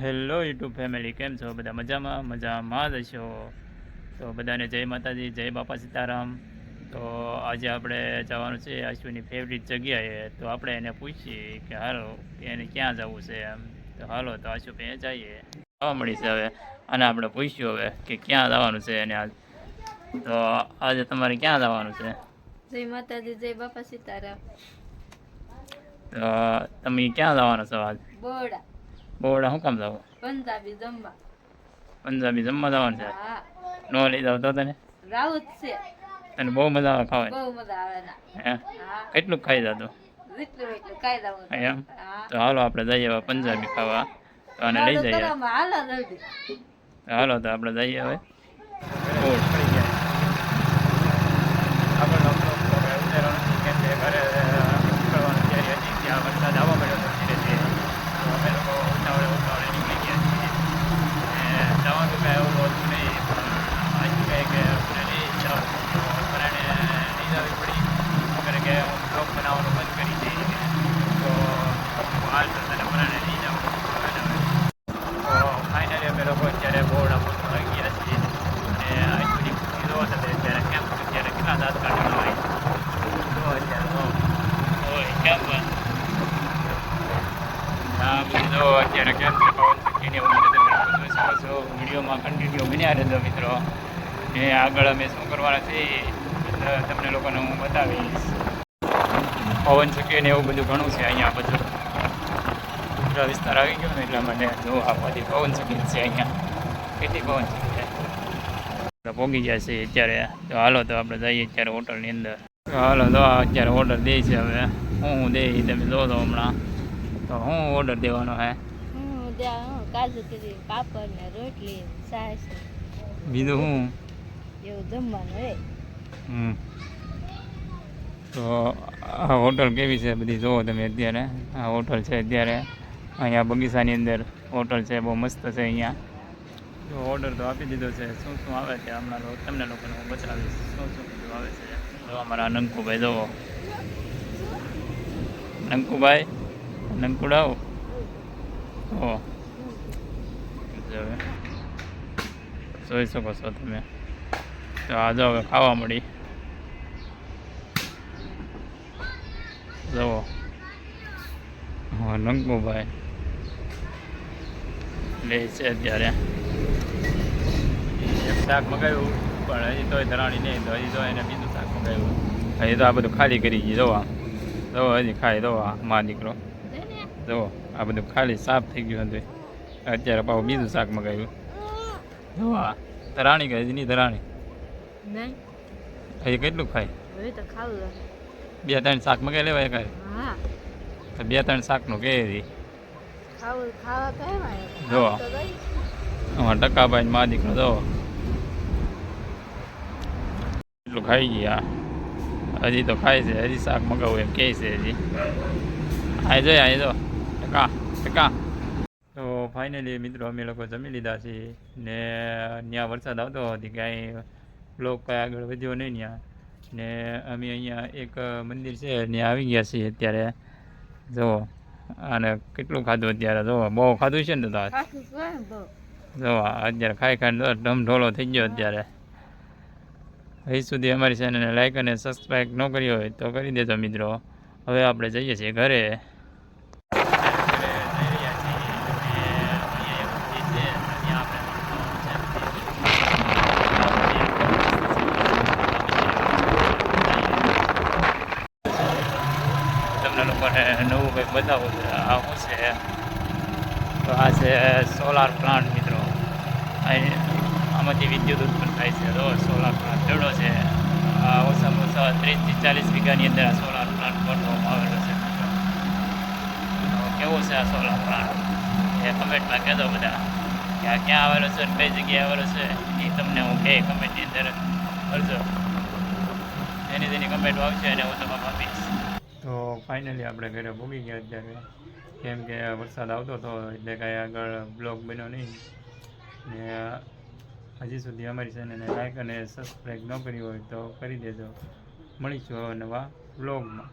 Hello YouTube family કેમ છો? બધા મજામાં? મજામાં જ છો તો બધાને જય માતાજી જય બાપા સીતારામ. તો આજે આપણે જવાનું છે અશ્વિની ફેવરિટ જગ્યાએ. તો આપણે એને પૂછીએ કે હાલો એને ક્યાં જવું છે એમ. તો હાલો તો આશુ ભાઈ જઈએ. જવા મળી છે હવે. અને આપણે પૂછ્યું હવે કે ક્યાં જવાનું છે એને આજ તો આજે તમારે ક્યાં જવાનું છે? જય માતાજી જય બાપા સીતારામ. તો તમે ક્યાં જવાનો છો આજ બોડા. બોર્ડ શું કામ જવું? પંજાબી જમવા. પંજાબી જમવા જવાનું છે? નો લઈ જાવ તો તને? રાઉત છે. તને બહુ મજા આવે ખાવાની? બહુ મજા આવે ના. હા? કેટલું ખાઈ જાતો જેટલું એટલું એમ? તો હાલો આપણે જઈએ હવે પંજાબી ખાવા. તો આને લઈ જઈએ. હાલો જલ્દી. તો હાલો તો આપણે જઈએ હવે. આપણો ઘરે નીકળવાની તૈયારી હતી ત્યાં વરસાદ આવવા મળ્યો હતો ધીરે ધીરે તો અમે લોકો ઉતાવળે ઉતાવળે નીકળી ગયા છીએ અને જવાનું કાંઈ એવું હતું નહીં પણ આજે કહે કે અમને નહીં જાવ પરાણે નહીં જવી પડી વગેરે કે હું બ્લોગ બનાવવાનું બંધ કરી દઈએ તો હાલ તો તને પરાણે નહીં જાવ તો ફાઇનલી અમે લોકો અત્યારે બોર્ડ આપવા આવી ગયા છીએ અને આજ બધી ખુશી જોવો તમે અત્યારે કેમ અત્યારે કેટલા દાંત કાઢવામાં આવી જો અત્યારે જો ઓય કેમ પણ હા બધું જો અત્યારે કેમ છે પવન ચક્કીને બધું તમે બધું છો વિડીયોમાં કન્ટિન્યુ બન્યા રહેજો મિત્રો. એ આગળ અમે શું કરવાના છે તમને લોકોને હું બતાવીશ. પવન ચક્કી ને એવું બધું ઘણું છે અહીંયા બધું. ગુજરાત વિસ્તાર આવી ગયો ને એટલા માટે જો આ બધી પવન ચક્કી છે અહીંયા. કેટલી પવન ચક્કી છે? પોગી ગયા છે અત્યારે. તો હાલો તો આપણે જઈએ અત્યારે હોટલની અંદર. હાલો તો અત્યારે ઓર્ડર દે છે હવે. હું હું દે તમે જો તો હમણાં. તો હું ઓર્ડર દેવાનો હે? કાજુ કરી પાપડ ને રોટલી છાશ બીજું હું? એવું જમવાનું હે હમ. તો આ હોટલ કેવી છે બધી જુઓ તમે અત્યારે? આ હોટલ છે અત્યારે. અહીંયા બગીચાની અંદર હોટલ છે બહુ મસ્ત છે અહીંયા. તો ઓર્ડર તો આપી દીધો છે. શું શું આવે છે હમણાં તમને લોકોને હું બતાવીશ. શું શું બધું આવે છે? જો અમારા નંકુભાઈ જુઓ નંકુભાઈ? નંકુડાવ ઓ જો હવે જોઈ શકો છો તમે તો આ જો હવે ખાવા મળી જુઓ હા નંકુભાઈ લે છે અત્યારે એક શાક મગાવ્યું પણ હજી તોય ધરાણી નહીં તો હજી તો એને બીજું શાક મગાવ્યું હજી તો આ બધું ખાલી કરી ગયું જોવા જોવો હજી ખાઈ જોવા મા દીકરો જુઓ આ બધું ખાલી સાફ થઈ ગયું હતું અત્યારે પાછું બીજું શાક મગાવ્યું. જો આ ધરાણી કહે હજી નહીં ધરાણી. હજી કેટલું ખાય? બે ત્રણ શાક મગાવી લેવાય કાંઈ હા. તો બે ત્રણ શાકનું કહે હતી જો. અમારા ટકાભાઈ ને મા દીકરો જો. એટલું ખાઈ ગયા હજી તો ખાય છે હજી શાક મગાવું એમ કહે છે હજી. આ જો આ જો. ટકા ટકા તો ફાઇનલી મિત્રો અમે લોકો જમી લીધા છીએ ને ત્યાં વરસાદ આવતો હતી કાંઈ બ્લોક કાંઈ આગળ વધ્યો નહીં ત્યાં ને અમે અહીંયા એક મંદિર છે ત્યાં આવી ગયા છીએ અત્યારે. જુઓ અને કેટલું ખાધું અત્યારે? જુઓ બહુ ખાધું છે ને તો આ ખાતું કોણ બહુ જો અત્યારે ખાઈ ખાઈને તો ઢમ ઢોલો થઈ ગયો અત્યારે. હજી સુધી અમારી ચેનલને લાઈક અને સબસ્ક્રાઈબ ન કરી હોય તો કરી દેજો મિત્રો. હવે આપણે જઈએ છીએ ઘરે તમને લોકોને નવું કંઈક બતાવું આ શું છે? તો આ છે સોલાર પ્લાન્ટ મિત્રો. અહીં આમાંથી વિદ્યુત ઉત્પન્ન થાય છે. તો સોલાર પ્લાન્ટ કેવડો છે? ઓછામાં ઓછા ત્રીસથી ચાલીસ વીઘાની અંદર આ સોલાર પ્લાન્ટ ગોઠવવામાં આવેલો છે. કેવો છે આ સોલાર પ્લાન્ટ એ કમેન્ટમાં કહેજો બધા. કે આ ક્યાં આવેલો છે કઈ જગ્યાએ આવેલો છે? એ તમને હું કહે કમેન્ટની અંદર કરજો એની તેની કમેન્ટ આવશે અને હું તમારે આપીશ. ફાઇનલી આપણે ઘરે ભૂગી ગયા અત્યારે. કેમ કે વરસાદ આવતો હતો એટલે કાંઈ આગળ બ્લોગ બન્યો નહીં. ને હજી સુધી અમારી ચેનલને લાઈક અને સબસ્ક્રાઈબ ન કરી હોય તો કરી દેજો. મળીશું હવે નવા બ્લોગમાં